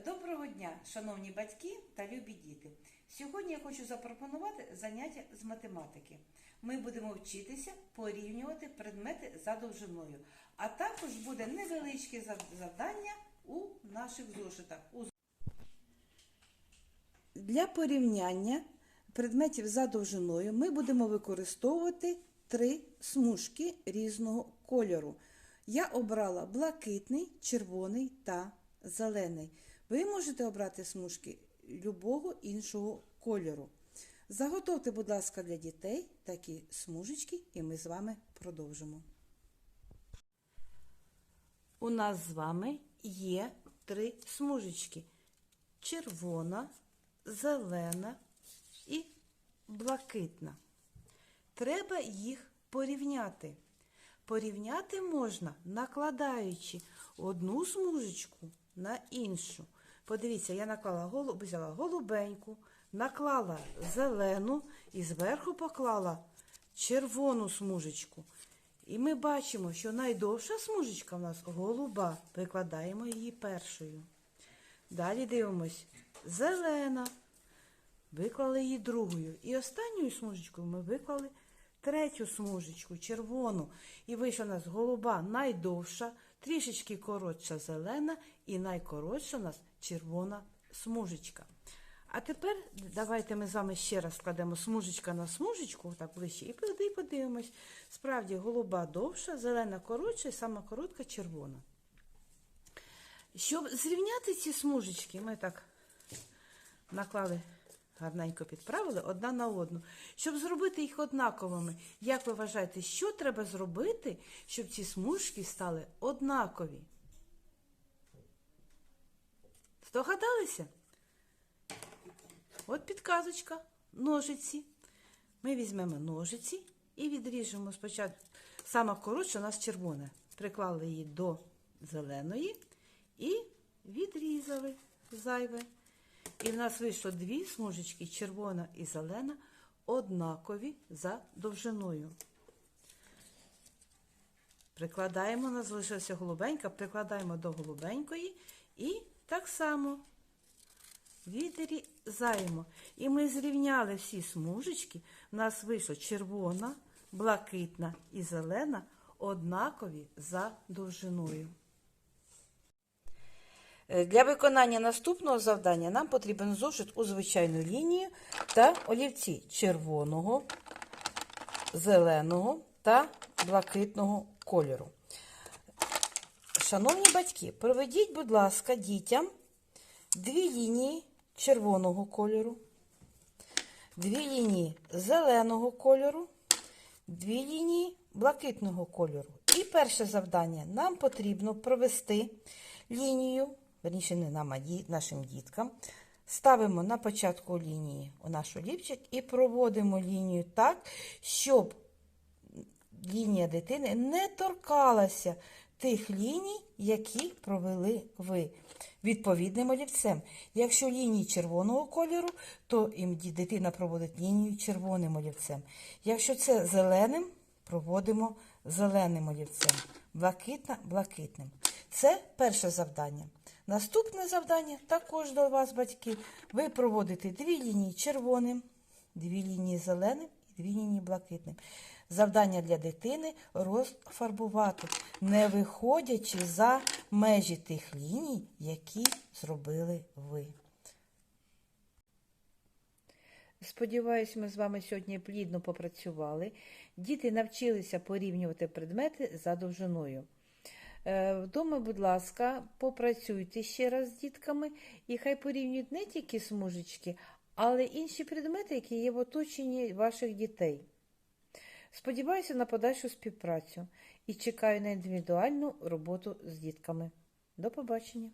Доброго дня, шановні батьки та любі діти. Сьогодні я хочу запропонувати заняття з математики. Ми будемо вчитися порівнювати предмети за довжиною, а також буде невеличке завдання у наших зошитах. Для порівняння предметів за довжиною ми будемо використовувати три смужки різного кольору. Я обрала блакитний, червоний та зелений. Ви можете обрати смужки любого іншого кольору. Заготовте, будь ласка, для дітей такі смужечки, і ми з вами продовжимо. У нас з вами є три смужечки: червона, зелена і блакитна. Треба їх порівняти. Порівняти можна, накладаючи одну смужечку на іншу. Подивіться, я наклала голу- взяла голубеньку, наклала зелену і зверху поклала червону смужечку. І ми бачимо, що найдовша смужечка в нас голуба. Викладаємо її першою. Далі дивимось. Зелена. Виклали її другою. І останньою смужечкою ми виклали третю смужечку, червону. І вийшла у нас голуба найдовша, трішечки коротша зелена і найкоротша у нас червона смужечка. А тепер давайте ми з вами ще раз складемо смужечка на смужечку, так ближче, і подивимось. Справді голуба довша, зелена коротша і сама коротка червона. Щоб зрівняти ці смужечки, ми так наклали, гарненько підправили одна на одну. Щоб зробити їх однаковими, як ви вважаєте, що треба зробити, щоб ці смужки стали однакові? Здогадалися? От підказочка, ножиці. Ми візьмемо ножиці і відріжемо спочатку. Сама коротша у нас червона. Приклали її до зеленої і відрізали зайве. І в нас вийшло дві смужечки, червона і зелена, однакові за довжиною. Прикладаємо, у нас залишилася голубенька, прикладаємо до голубенької і так само відрізаємо. І ми зрівняли всі смужечки. У нас вийшло червона, блакитна і зелена однакові за довжиною. Е, Для виконання наступного завдання нам потрібен зошит у звичайну лінію та олівці червоного, зеленого та блакитного кольору. Шановні батьки, проведіть, будь ласка, дітям дві лінії червоного кольору, дві лінії зеленого кольору, дві лінії блакитного кольору. І перше завдання нам потрібно провести лінію, верніше не нам, а нашим діткам. Ставимо на початку лінії у наш олівчик і проводимо лінію так, щоб лінія дитини не торкалася тих ліній, які провели ви відповідним олівцем. Якщо лінії червоного кольору, то дитина проводить лінію червоним олівцем. Якщо це зеленим, проводимо зеленим олівцем. Блакитна блакитним. Це перше завдання. Наступне завдання також до вас, батьки. Ви проводите дві лінії червоним, дві лінії зеленим і дві лінії блакитним. Завдання для дитини розфарбувати, не виходячи за межі тих ліній, які зробили ви. Сподіваюсь, ми з вами сьогодні плідно попрацювали. Діти навчилися порівнювати предмети за довжиною. Е, Вдома, будь ласка, попрацюйте ще раз з дітками, і хай порівнюють не тільки смужечки, але інші предмети, які є в оточенні ваших дітей. Сподіваюся на подальшу співпрацю і чекаю на індивідуальну роботу з дітками. До побачення!